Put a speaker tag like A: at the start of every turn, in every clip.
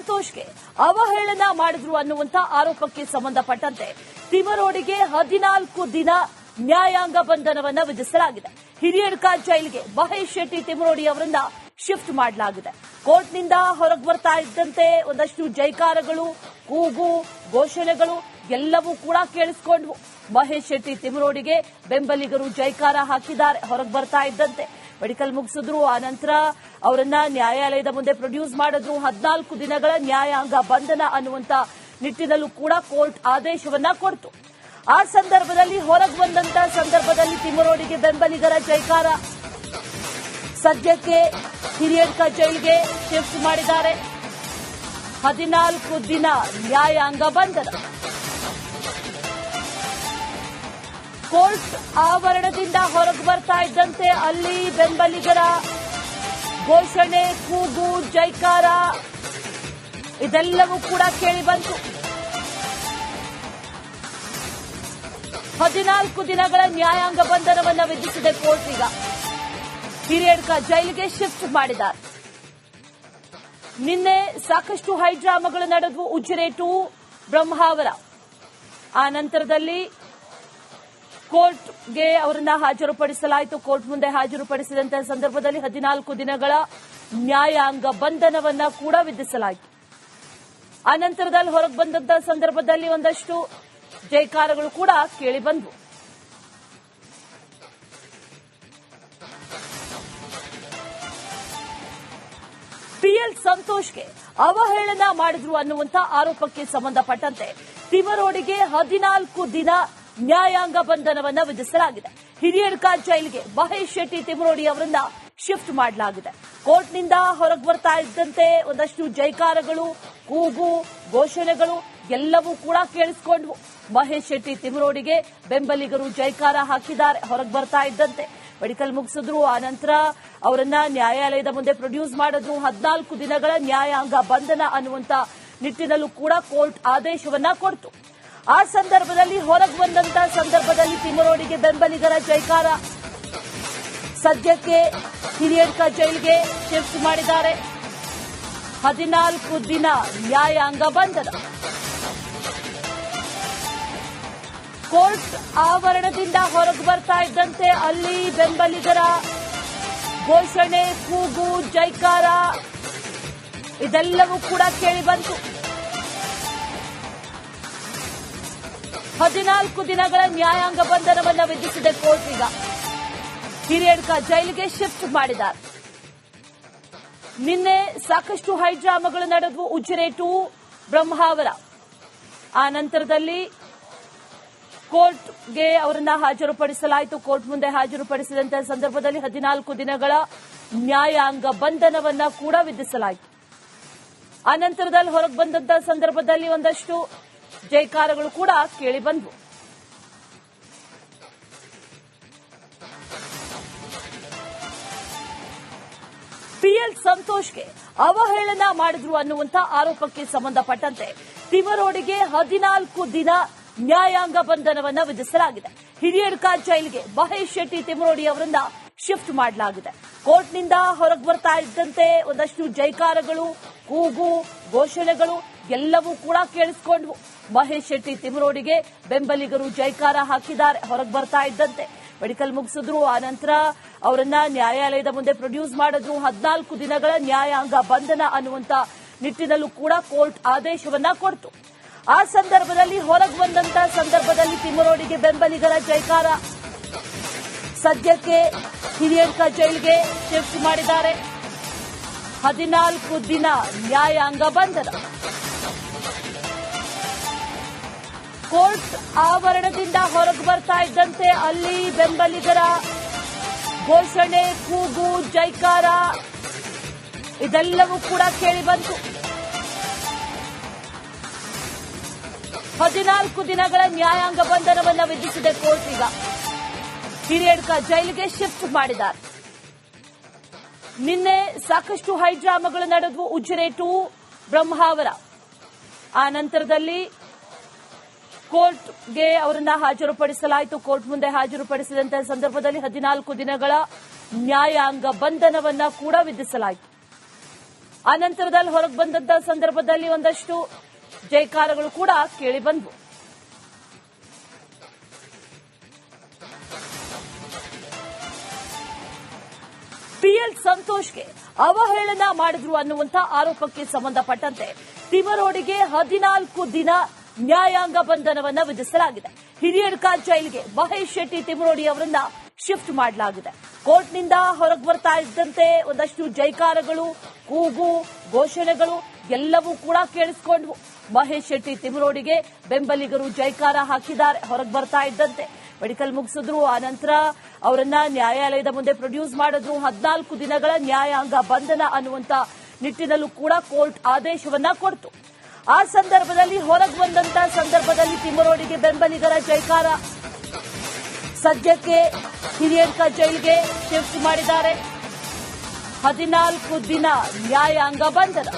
A: ಸಂತೋಷ್ಗೆ ಅವಹೇಳನ ಮಾಡಿದ್ರು ಅನ್ನುವಂತ ಆರೋಪಕ್ಕೆ ಸಂಬಂಧಪಟ್ಟಂತೆ ತಿಮರೋಡಿಗೆ ಹದಿನಾಲ್ಕು ದಿನ ನ್ಯಾಯಾಂಗ ಬಂಧನವನ್ನ ವಿಧಿಸಲಾಗಿದೆ. ಹಿರಿಯಡ್ಕ ಜೈಲಿಗೆ ಮಹೇಶ್ ಶೆಟ್ಟಿ ತಿಮರೋಡಿ ಅವರನ್ನ ಶಿಫ್ಟ್ ಮಾಡಲಾಗಿದೆ. ಕೋರ್ಟ್ನಿಂದ ಹೊರಗೆ ಬರ್ತಾ ಇದ್ದಂತೆ ಒಂದಷ್ಟು ಜೈಕಾರಗಳು, ಕೂಗು, ಘೋಷಣೆಗಳು ಎಲ್ಲವೂ ಕೂಡ ಕೇಳಿಸಿಕೊಂಡ್ವು. ಮಹೇಶ್ ಶೆಟ್ಟಿ ತಿಮರೋಡಿಗೆ ಬೆಂಬಲಿಗರು ಜೈಕಾರ ಹಾಕಿದ್ದಾರೆ. ಹೊರಗೆ ಬರ್ತಾ ಇದ್ದಂತೆ ಮೆಡಿಕಲ್ ಮುಗಿಸಿದ್ರು. ಆ ನಂತರ ಅವರನ್ನ ನ್ಯಾಯಾಲಯದ ಮುಂದೆ ಪ್ರೊಡ್ಯೂಸ್ ಮಾಡಿದ್ರು. ಹದಿನಾಲ್ಕು ದಿನಗಳ ನ್ಯಾಯಾಂಗ ಬಂಧನ ಅನ್ನುವಂತ ನಿಟ್ಟಿನಲ್ಲೂ ಕೂಡ ಕೋರ್ಟ್ ಆದೇಶವನ್ನ ಕೊಡ್ತು. ಆ ಸಂದರ್ಭದಲ್ಲಿ ಹೊರಗೆ ಬಂದಂತ ಸಂದರ್ಭದಲ್ಲಿ ತಿಮ್ಮರೋಡಿಗೆ ಬೆಂಬಲಿಗರ ಜೈಕಾರ. ಸದ್ಯಕ್ಕೆ ಹಿರಿಯಡ್ಕ ಜೈಲಿಗೆ ಶಿಫ್ಟ್ ಮಾಡಿದ್ದಾರೆ. ಹದಿನಾಲ್ಕು ದಿನ ನ್ಯಾಯಾಂಗ ಬಂಧನ. ಕೋರ್ಟ್ ಆವರಣದಿಂದ ಹೊರಗೆ ಬರ್ತಾ ಇದ್ದಂತೆ ಅಲ್ಲಿ ಬೆಂಬಲಿಗರ ಘೋಷಣೆ, ಕೂಗು, ಜೈಕಾರ, ಇದೆಲ್ಲವೂ ಕೂಡ ಕೇಳಿ ಬಂತು. ಹದಿನಾಲ್ಕು ದಿನಗಳ ನ್ಯಾಯಾಂಗ ಬಂಧನವನ್ನು ವಿಧಿಸಿದೆ ಕೋರ್ಟ್ ಈಗ. ಹಿರಿಯಡ್ಕ ಜೈಲಿಗೆ ಶಿಫ್ಟ್ ಮಾಡಿದ್ದಾರೆ. ನಿನ್ನೆ ಸಾಕಷ್ಟು ಹೈಡ್ರಾಮಾಗಳು ನಡೆದವು ಉಜಿರೆ ಬ್ರಹ್ಮಾವರ. ಆ ನಂತರದಲ್ಲಿ ಕೋರ್ಟ್ಗೆ ಅವರನ್ನ ಹಾಜರುಪಡಿಸಲಾಯಿತು. ಕೋರ್ಟ್ ಮುಂದೆ ಹಾಜರುಪಡಿಸಿದಂತಹ ಸಂದರ್ಭದಲ್ಲಿ ಹದಿನಾಲ್ಕು ದಿನಗಳ ನ್ಯಾಯಾಂಗ ಬಂಧನವನ್ನ ಕೂಡ ವಿಧಿಸಲಾಯಿತು. ಅನಂತರದಲ್ಲಿ ನಂತರದಲ್ಲಿ ಹೊರಗೆ ಬಂದಂತಹ ಸಂದರ್ಭದಲ್ಲಿ ಒಂದಷ್ಟು ಜೈಕಾರಗಳು ಕೂಡ ಕೇಳಿಬಂದವು ಪಿಎಲ್ ಸಂತೋಷ್ಗೆ ಅವಹೇಳನ ಮಾಡಿದ್ರು ಅನ್ನುವಂತ ಆರೋಪಕ್ಕೆ ಸಂಬಂಧಪಟ್ಟಂತೆ ತಿಮರೋಡಿಗೆ ಹದಿನಾಲ್ಕು ದಿನ ನ್ಯಾಯಾಂಗ ಬಂಧನವನ್ನು ವಿಧಿಸಲಾಗಿದೆ. ಹಿರಿಯಡ್ಕ ಜೈಲಿಗೆ ಮಹೇಶ್ ಶೆಟ್ಟಿ ತಿಮರೋಡಿ ಅವರನ್ನ ಶಿಫ್ಟ್ ಮಾಡಲಾಗಿದೆ. ಕೋರ್ಟ್ನಿಂದ ಹೊರಗೆ ಬರ್ತಾ ಇದ್ದಂತೆ ಒಂದಷ್ಟು ಜೈಕಾರಗಳು, ಕೂಗು, ಘೋಷಣೆಗಳು ಎಲ್ಲವೂ ಕೂಡ ಕೇಳಿಸಿಕೊಂಡ್ವು. ಮಹೇಶ್ ಶೆಟ್ಟಿ ತಿಮರೋಡಿಗೆ ಬೆಂಬಲಿಗರು ಜೈಕಾರ ಹಾಕಿದ್ದಾರೆ. ಹೊರಗೆ ಬರ್ತಾ ಇದ್ದಂತೆ ಮೆಡಿಕಲ್ ಮುಗಿಸಿದ್ರು. ಆ ನಂತರ ಅವರನ್ನ ನ್ಯಾಯಾಲಯದ ಮುಂದೆ ಪ್ರೊಡ್ಯೂಸ್ ಮಾಡಿದ್ರು. ಹದಿನಾಲ್ಕು ದಿನಗಳ ನ್ಯಾಯಾಂಗ ಬಂಧನ ಅನ್ನುವಂತ ನಿಟ್ಟಿನಲ್ಲೂ ಕೂಡ ಕೋರ್ಟ್ ಆದೇಶವನ್ನ ಕೊಡ್ತು. ಆ ಸಂದರ್ಭದಲ್ಲಿ ಹೊರಗೆ ಬಂದಂತ ಸಂದರ್ಭದಲ್ಲಿ ತಿಮ್ಮರೋಡಿಗೆ ಬೆಂಬಲಿಗರ ಜೈಕಾರ. ಸದ್ಯಕ್ಕೆ ಹಿರಿಯಡ್ಕ ಜೈಲಿಗೆ ಶಿಫ್ಟ್ ಮಾಡಿದ್ದಾರೆ. ಹದಿನಾಲ್ಕು ದಿನ ನ್ಯಾಯಾಂಗ ಬಂಧನ. ಕೋರ್ಟ್ ಆವರಣದಿಂದ ಹೊರಗೆ ಬರ್ತಾ ಇದ್ದಂತೆ ಅಲ್ಲಿ ಬೆಂಬಲಿಗರ ಘೋಷಣೆ, ಕೂಗು, ಜೈಕಾರ, ಇದೆಲ್ಲವೂ ಕೂಡ ಕೇಳಿ ಬಂತು. ಹದಿನಾಲ್ಕು ದಿನಗಳ ನ್ಯಾಯಾಂಗ ಬಂಧನವನ್ನು ವಿಧಿಸಿದೆ ಕೋರ್ಟ್ ಈಗ. ಹಿರಿಯಡ್ಕ ಜೈಲಿಗೆ ಶಿಫ್ಟ್ ಮಾಡಿದ್ದಾರೆ. ನಿನ್ನೆ ಸಾಕಷ್ಟು ಹೈಡ್ರಾಮಾಗಳು ನಡೆದವು ಉಜಿರೆ ಟು ಬ್ರಹ್ಮಾವರ. ಆ ನಂತರದಲ್ಲಿ ಕೋರ್ಟ್ಗೆ ಅವರನ್ನ ಹಾಜರುಪಡಿಸಲಾಯಿತು. ಕೋರ್ಟ್ ಮುಂದೆ ಹಾಜರುಪಡಿಸಿದಂತಹ ಸಂದರ್ಭದಲ್ಲಿ ಹದಿನಾಲ್ಕು ದಿನಗಳ ನ್ಯಾಯಾಂಗ ಬಂಧನವನ್ನ ಕೂಡ ವಿಧಿಸಲಾಯಿತು. ಆ ನಂತರದಲ್ಲಿ ಹೊರಗೆ ಬಂದಂತಹ ಸಂದರ್ಭದಲ್ಲಿ ಒಂದಷ್ಟು ಜೈಕಾರಗಳು ಕೂಡ ಕೇಳಿ ಬಂದವು. ಪಿಎಲ್ ಸಂತೋಷ್ಗೆ ಅವಹೇಳನ ಮಾಡಿದ್ರು ಅನ್ನುವಂತ ಆರೋಪಕ್ಕೆ ಸಂಬಂಧಪಟ್ಟಂತೆ ತಿಮರೋಡಿಗೆ ಹದಿನಾಲ್ಕು ದಿನ ನ್ಯಾಯಾಂಗ ಬಂಧನವನ್ನು ವಿಧಿಸಲಾಗಿದೆ. ಹಿರಿಯಡ್ಕ ಜೈಲ್ಗೆ ಮಹೇಶ್ ಶೆಟ್ಟಿ ತಿಮರೋಡಿ ಅವರನ್ನ ಶಿಫ್ಟ್ ಮಾಡಲಾಗಿದೆ. ಕೋರ್ಟ್ನಿಂದ ಹೊರಗೆ ಬರ್ತಾ ಇದ್ದಂತೆ ಒಂದಷ್ಟು ಜೈಕಾರಗಳು, ಕೂಗು, ಘೋಷಣೆಗಳು ಎಲ್ಲವೂ ಕೂಡ ಕೇಳಿಸಿಕೊಂಡ್ವು. ಮಹೇಶ್ ಶೆಟ್ಟಿ ತಿಮರೋಡಿಗೆ ಬೆಂಬಲಿಗರು ಜೈಕಾರ ಹಾಕಿದ್ದಾರೆ. ಹೊರಗೆ ಬರ್ತಾ ಇದ್ದಂತೆ. ಮೆಡಿಕಲ್ ಮುಗಿಸಿದ್ರು. ಆ ನಂತರ ಅವರನ್ನ ನ್ಯಾಯಾಲಯದ ಮುಂದೆ ಪ್ರೊಡ್ಯೂಸ್ ಮಾಡಿದ್ರು. ಹದಿನಾಲ್ಕು ದಿನಗಳ ನ್ಯಾಯಾಂಗ ಬಂಧನ ಅನ್ನುವಂತ ನಿಟ್ಟಿನಲ್ಲೂ ಕೂಡ ಕೋರ್ಟ್ ಆದೇಶವನ್ನ ಕೊಡ್ತು. ಆ ಸಂದರ್ಭದಲ್ಲಿ ಹೊರಗೆ ಬಂದಂತ ಸಂದರ್ಭದಲ್ಲಿ ತಿಮರೋಡಿಗೆ ಬೆಂಬಲಿಗರ ಜೈಕಾರ ಸದ್ಯಕ್ಕೆ ಹಿರಿಯಂಕ ಜೈಲ್ಗೆ ಶಿಫ್ಟ್ ಮಾಡಿದ್ದಾರೆ. ಹದಿನಾಲ್ಕು ದಿನ ನ್ಯಾಯಾಂಗ ಬಂಧನ. ಕೋರ್ಟ್ ಆವರಣದಿಂದ ಹೊರಗೆ ಬರ್ತಾ ಇದ್ದಂತೆ ಅಲ್ಲಿ ಬೆಂಬಲಿಗರ ಘೋಷಣೆ, ಕೂಗು, ಜೈಕಾರ, ಇದೆಲ್ಲವೂ ಕೂಡ ಕೇಳಿ ಬಂತು. ಹದಿನಾಲ್ಕು ದಿನಗಳ ನ್ಯಾಯಾಂಗ ಬಂಧನವನ್ನು ವಿಧಿಸಿದೆ ಕೋರ್ಟ್ ಈಗ. ಹಿರಿಯಡ್ಕ ಜೈಲಿಗೆ ಶಿಫ್ಟ್ ಮಾಡಿದ್ದಾರೆ. ನಿನ್ನೆ ಸಾಕಷ್ಟು ಹೈಡ್ರಾಮಾಗಳು ನಡೆದವು ಉಜಿರೆ ಟು ಬ್ರಹ್ಮಾವರ. ಆ ನಂತರದಲ್ಲಿ ಕೋರ್ಟ್ಗೆ ಅವರನ್ನ ಹಾಜರುಪಡಿಸಲಾಯಿತು. ಕೋರ್ಟ್ ಮುಂದೆ ಹಾಜರುಪಡಿಸಿದಂತಹ ಸಂದರ್ಭದಲ್ಲಿ ಹದಿನಾಲ್ಕು ದಿನಗಳ ನ್ಯಾಯಾಂಗ ಬಂಧನವನ್ನ ಕೂಡ ವಿಧಿಸಲಾಯಿತು. ಅನಂತರದಲ್ಲಿ ಹೊರಗೆ ಬಂದಂತ ಸಂದರ್ಭದಲ್ಲಿ ಒಂದಷ್ಟು ಜೈಕಾರಗಳು ಕೂಡ ಕೇಳಿ ಬಂದವು. ಪಿಎಲ್ ಸಂತೋಷ್ಗೆ ಅವಹೇಳನ ಮಾಡಿದ್ರು ಅನ್ನುವಂತ ಆರೋಪಕ್ಕೆ ಸಂಬಂಧಪಟ್ಟಂತೆ ತಿಮರೋಡಿಗೆ ಹದಿನಾಲ್ಕು ದಿನ ನ್ಯಾಯಾಂಗ ಬಂಧನವನ್ನು ವಿಧಿಸಲಾಗಿದೆ. ಹಿರಿಯಡ್ಕಾಲ್ ಜೈಲ್ಗೆ ಮಹೇಶ್ ಶೆಟ್ಟಿ ತಿಮರೋಡಿ ಅವರನ್ನ ಶಿಫ್ಟ್ ಮಾಡಲಾಗಿದೆ. ಕೋರ್ಟ್ನಿಂದ ಹೊರಗೆ ಬರ್ತಾ ಇದ್ದಂತೆ ಒಂದಷ್ಟು ಜೈಕಾರಗಳು, ಕೂಗು, ಘೋಷಣೆಗಳು ಎಲ್ಲವೂ ಕೂಡ ಕೇಳಿಸಿಕೊಂಡ್ವು. ಮಹೇಶ್ ಶೆಟ್ಟಿ ತಿಮರೋಡಿಗೆ ಬೆಂಬಲಿಗರು ಜೈಕಾರ ಹಾಕಿದ್ದಾರೆ. ಹೊರಗೆ ಬರ್ತಾ ಇದ್ದಂತೆ ಮೆಡಿಕಲ್ ಮುಗಿಸಿದ್ರು. ಆ ನಂತರ ಅವರನ್ನ ನ್ಯಾಯಾಲಯದ ಮುಂದೆ ಪ್ರೊಡ್ಯೂಸ್ ಮಾಡಿದ್ರು. ಹದಿನಾಲ್ಕು ದಿನಗಳ ನ್ಯಾಯಾಂಗ ಬಂಧನ ಅನ್ನುವಂತ ನಿಟ್ಟಿನಲ್ಲೂ ಕೂಡ ಕೋರ್ಟ್ ಆದೇಶವನ್ನ ಕೊಡ್ತು. ಆ ಸಂದರ್ಭದಲ್ಲಿ ಹೊರಗೆ ಬಂದಂತ ಸಂದರ್ಭದಲ್ಲಿ ತಿಮ್ಮರೋಡಿಗೆ ಬೆಂಬಲಿಗರ ಜೈಕಾರ ಸದ್ಯಕ್ಕೆ ಹಿರಿಯಡ್ಕ ಜೈಲಿಗೆ ಶಿಫ್ಟ್ ಮಾಡಿದ್ದಾರೆ. ಹದಿನಾಲ್ಕು ದಿನ ನ್ಯಾಯಾಂಗ ಬಂಧನ.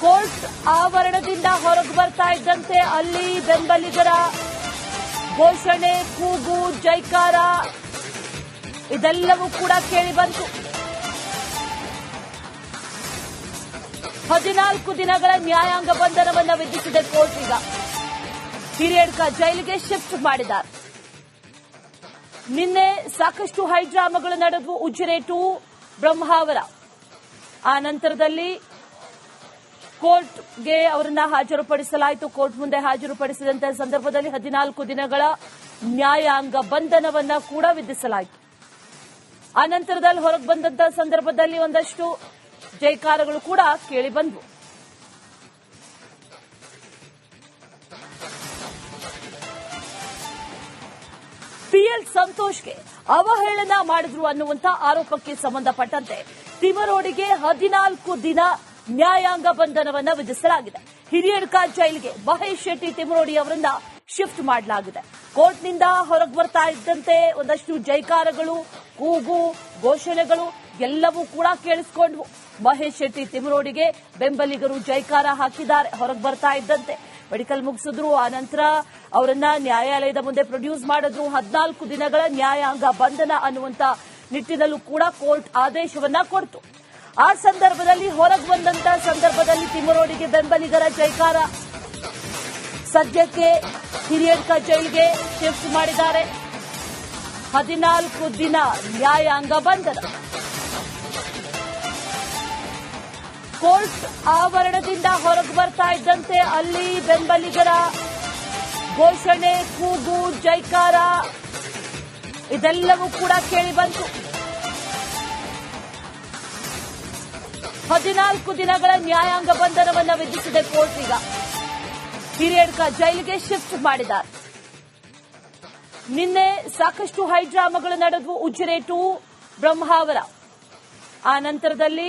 A: ಕೋರ್ಟ್ ಆವರಣದಿಂದ ಹೊರಗೆ ಬರ್ತಾ ಇದ್ದಂತೆ ಅಲ್ಲಿ ಬೆಂಬಲಿಗರ ಘೋಷಣೆ, ಕೂಗು, ಜೈಕಾರ, ಇದೆಲ್ಲವೂ ಕೂಡ ಕೇಳಿ ಬಂತು. ಹದಿನಾಲ್ಕು ದಿನಗಳ ನ್ಯಾಯಾಂಗ ಬಂಧನವನ್ನು ವಿಧಿಸಿದೆ ಕೋರ್ಟ್ ಈಗ ಹಿರಿಯಡ್ಕ ಜೈಲಿಗೆ ಶಿಫ್ಟ್ ಮಾಡಿದ್ದಾರೆ. ನಿನ್ನೆ ಸಾಕಷ್ಟು ಹೈಡ್ರಾಮಗಳು ನಡೆದವು ಉಜಿರೆ ಬ್ರಹ್ಮಾವರ. ಆ ನಂತರದಲ್ಲಿ ಕೋರ್ಟ್ಗೆ ಅವರನ್ನ ಹಾಜರುಪಡಿಸಲಾಯಿತು. ಕೋರ್ಟ್ ಮುಂದೆ ಹಾಜರುಪಡಿಸಿದಂತಹ ಸಂದರ್ಭದಲ್ಲಿ ಹದಿನಾಲ್ಕು ದಿನಗಳ ನ್ಯಾಯಾಂಗ ಬಂಧನವನ್ನ ಕೂಡ ವಿಧಿಸಲಾಯಿತು. ಆ ನಂತರದಲ್ಲಿ ಹೊರಗೆ ಬಂದಂತಹ ಸಂದರ್ಭದಲ್ಲಿ ಒಂದಷ್ಟು ಜೈಕಾರಗಳು ಕೂಡ ಕೇಳಿ ಬಂದ್ವು. ಪಿಎಲ್ ಸಂತೋಷ್ಗೆ ಅವಹೇಳನ ಮಾಡಿದ್ರು ಅನ್ನುವಂತ ಆರೋಪಕ್ಕೆ ಸಂಬಂಧಪಟ್ಟಂತೆ ತಿಮರೋಡಿಗೆ ಹದಿನಾಲ್ಕು ದಿನ ನ್ಯಾಯಾಂಗ ಬಂಧನವನ್ನು ವಿಧಿಸಲಾಗಿದೆ. ಹಿರಿಯಡ್ಕ ಜೈಲ್ಗೆ ಮಹೇಶ್ ಶೆಟ್ಟಿ ತಿಮರೋಡಿ ಅವರನ್ನ ಶಿಫ್ಟ್ ಮಾಡಲಾಗಿದೆ. ಕೋರ್ಟ್ನಿಂದ ಹೊರಗೆ ಬರ್ತಾ ಇದ್ದಂತೆ ಒಂದಷ್ಟು ಜೈಕಾರಗಳು, ಕೂಗು, ಘೋಷಣೆಗಳು ಎಲ್ಲವೂ ಕೂಡ ಕೇಳಿಸಿಕೊಂಡ್ವು. ಮಹೇಶ್ ಶೆಟ್ಟಿ ತಿಮರೋಡಿಗೆ ಬೆಂಬಲಿಗರು ಜೈಕಾರ ಹಾಕಿದ್ದಾರೆ. ಹೊರಗೆ ಬರ್ತಾ ಇದ್ದಂತೆ. ಮೆಡಿಕಲ್ ಮುಗಿಸಿದ್ರು. ಆ ನಂತರ ಅವರನ್ನ ನ್ಯಾಯಾಲಯದ ಮುಂದೆ ಪ್ರೊಡ್ಯೂಸ್ ಮಾಡಿದ್ರು. ಹದಿನಾಲ್ಕು ದಿನಗಳ ನ್ಯಾಯಾಂಗ ಬಂಧನ ಅನ್ನುವಂತ ನಿಟ್ಟಿನಲ್ಲೂ ಕೂಡ ಕೋರ್ಟ್ ಆದೇಶವನ್ನ ಕೊಡ್ತು. ಆ ಸಂದರ್ಭದಲ್ಲಿ ಹೊರಗೆ ಬಂದಂತ ಸಂದರ್ಭದಲ್ಲಿ ತಿಮರೋಡಿಗೆ ಬೆಂಬಲಿಗರ ಜೈಕಾರ. ಸದ್ಯಕ್ಕೆ ಹಿರಿಯಡ್ಕ ಜೈಲ್ಗೆ ಶಿಫ್ಟ್ ಮಾಡಿದ್ದಾರೆ. ಹದಿನಾಲ್ಕು ದಿನ ನ್ಯಾಯಾಂಗ ಬಂಧನ. ಕೋರ್ಟ್ ಆವರಣದಿಂದ ಹೊರಗೆ ಬರ್ತಾ ಇದ್ದಂತೆ ಅಲ್ಲಿ ಬೆಂಬಲಿಗರ ಘೋಷಣೆ, ಕೂಗು, ಜೈಕಾರ, ಇದೆಲ್ಲವೂ ಕೂಡ ಕೇಳಿ ಬಂತು. ಹದಿನಾಲ್ಕು ದಿನಗಳ ನ್ಯಾಯಾಂಗ ಬಂಧನವನ್ನು ವಿಧಿಸಿದೆ ಕೋರ್ಟ್ ಈಗ. ಹಿರಿಯಡ್ಕ ಜೈಲಿಗೆ ಶಿಫ್ಟ್ ಮಾಡಿದ್ದಾರೆ. ನಿನ್ನೆ ಸಾಕಷ್ಟು ಹೈಡ್ರಾಮಾಗಳು ನಡೆದವು ಉಜಿರೆ ಬ್ರಹ್ಮಾವರ. ಆ ನಂತರದಲ್ಲಿ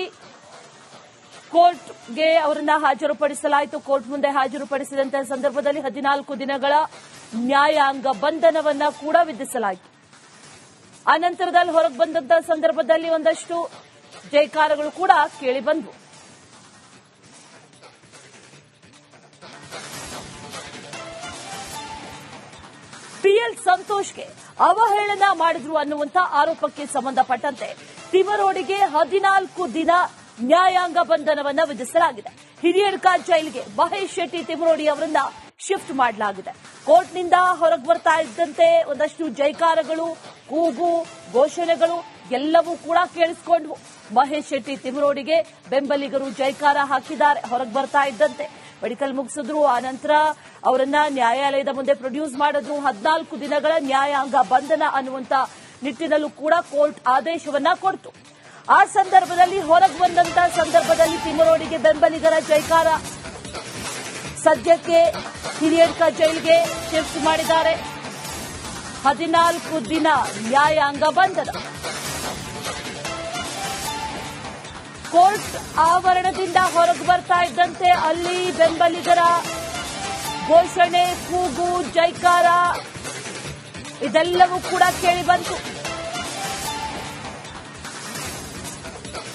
A: ಕೋರ್ಟ್ಗೆ ಅವರನ್ನ ಹಾಜರುಪಡಿಸಲಾಯಿತು. ಕೋರ್ಟ್ ಮುಂದೆ ಹಾಜರುಪಡಿಸಿದಂತಹ ಸಂದರ್ಭದಲ್ಲಿ ಹದಿನಾಲ್ಕು ದಿನಗಳ ನ್ಯಾಯಾಂಗ ಬಂಧನವನ್ನ ಕೂಡ ವಿಧಿಸಲಾಯಿತು. ಅನಂತರದಲ್ಲಿ ನಂತರದಲ್ಲಿ ಹೊರಗೆ ಬಂದಿದ್ದ ಸಂದರ್ಭದಲ್ಲಿ ಒಂದಷ್ಟು ಜೈಕಾರಗಳು ಕೂಡ ಕೇಳಿಬಂದವು ಪಿಎಲ್ ಸಂತೋಷ್ಗೆ ಅವಹೇಳನ ಮಾಡಿದ್ರು ಅನ್ನುವಂತ ಆರೋಪಕ್ಕೆ ಸಂಬಂಧಪಟ್ಟಂತೆ ತಿಮರೋಡಿಗೆ ಹದಿನಾಲ್ಕು ದಿನ ನ್ಯಾಯಾಂಗ ಬಂಧನವನ್ನು ವಿಧಿಸಲಾಗಿದೆ. ಹಿರಿಯಡ್ಕ ಜೈಲಿಗೆ ಮಹೇಶ್ ಶೆಟ್ಟಿ ತಿಮರೋಡಿ ಅವರನ್ನ ಶಿಫ್ಟ್ ಮಾಡಲಾಗಿದೆ. ಕೋರ್ಟ್ನಿಂದ ಹೊರಗೆ ಬರ್ತಾ ಇದ್ದಂತೆ ಒಂದಷ್ಟು ಜೈಕಾರಗಳು, ಕೂಗು, ಘೋಷಣೆಗಳು ಎಲ್ಲವೂ ಕೂಡ ಕೇಳಿಸಿಕೊಂಡ್ವು. ಮಹೇಶ್ ಶೆಟ್ಟಿ ತಿಮರೋಡಿಗೆ ಬೆಂಬಲಿಗರು ಜೈಕಾರ ಹಾಕಿದ್ದಾರೆ. ಹೊರಗೆ ಬರ್ತಾ ಇದ್ದಂತೆ ಮೆಡಿಕಲ್ ಮುಗಿಸಿದ್ರು. ಆ ನಂತರ ಅವರನ್ನ ನ್ಯಾಯಾಲಯದ ಮುಂದೆ ಪ್ರೊಡ್ಯೂಸ್ ಮಾಡಿದ್ರು. ಹದಿನಾಲ್ಕು ದಿನಗಳ ನ್ಯಾಯಾಂಗ ಬಂಧನ ಅನ್ನುವಂತ ನಿಟ್ಟಿನಲ್ಲೂ ಕೂಡ ಕೋರ್ಟ್ ಆದೇಶವನ್ನ ಕೊಡ್ತು. ಆ ಸಂದರ್ಭದಲ್ಲಿ ಹೊರಗೆ ಬಂದಂತ ಸಂದರ್ಭದಲ್ಲಿ ತಿಮ್ಮರೋಡಿಗೆ ಬೆಂಬಲಿಗರ ಜೈಕಾರ. ಸದ್ಯಕ್ಕೆ ಹಿರಿಯಡ್ಕ ಜೈಲಿಗೆ ಶಿಫ್ಟ್ ಮಾಡಿದ್ದಾರೆ. ಹದಿನಾಲ್ಕು ದಿನ ನ್ಯಾಯಾಂಗ ಬಂಧನ. ಕೋರ್ಟ್ ಆವರಣದಿಂದ ಹೊರಗೆ ಬರ್ತಾ ಇದ್ದಂತೆ ಅಲ್ಲಿ ಬೆಂಬಲಿಗರ ಘೋಷಣೆ, ಕೂಗು, ಜೈಕಾರ, ಇದೆಲ್ಲವೂ ಕೂಡ ಕೇಳಿ ಬಂತು.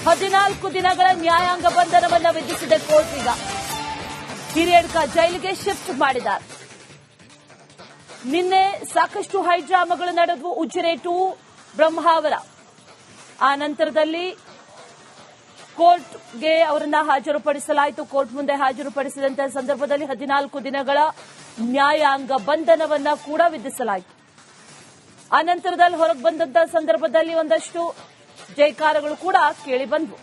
A: ಹದಿನಾಲ್ಕು ದಿನಗಳ ನ್ಯಾಯಾಂಗ ಬಂಧನವನ್ನು ವಿಧಿಸಿದೆ ಕೋರ್ಟ್ ಈಗ. ಹಿರಿಯಡ್ಕ ಜೈಲಿಗೆ ಶಿಫ್ಟ್ ಮಾಡಿದ್ದಾರೆ. ನಿನ್ನೆ ಸಾಕಷ್ಟು ಹೈಡ್ರಾಮಗಳು ನಡೆದವು ಉಜಿರೆ ಟು ಬ್ರಹ್ಮಾವರ. ಆ ನಂತರದಲ್ಲಿ ಕೋರ್ಟ್ಗೆ ಅವರನ್ನ ಹಾಜರುಪಡಿಸಲಾಯಿತು. ಕೋರ್ಟ್ ಮುಂದೆ ಹಾಜರುಪಡಿಸಿದಂತಹ ಸಂದರ್ಭದಲ್ಲಿ ಹದಿನಾಲ್ಕು ದಿನಗಳ ನ್ಯಾಯಾಂಗ ಬಂಧನವನ್ನ ಕೂಡ ವಿಧಿಸಲಾಯಿತು. ಆ ನಂತರದಲ್ಲಿ ಹೊರಗೆ ಬಂದಂತಹ ಸಂದರ್ಭದಲ್ಲಿ ಒಂದಷ್ಟು ಜೈಕಾರಗಳು ಕೂಡ ಕೇಳಿ ಬಂದ್ವು.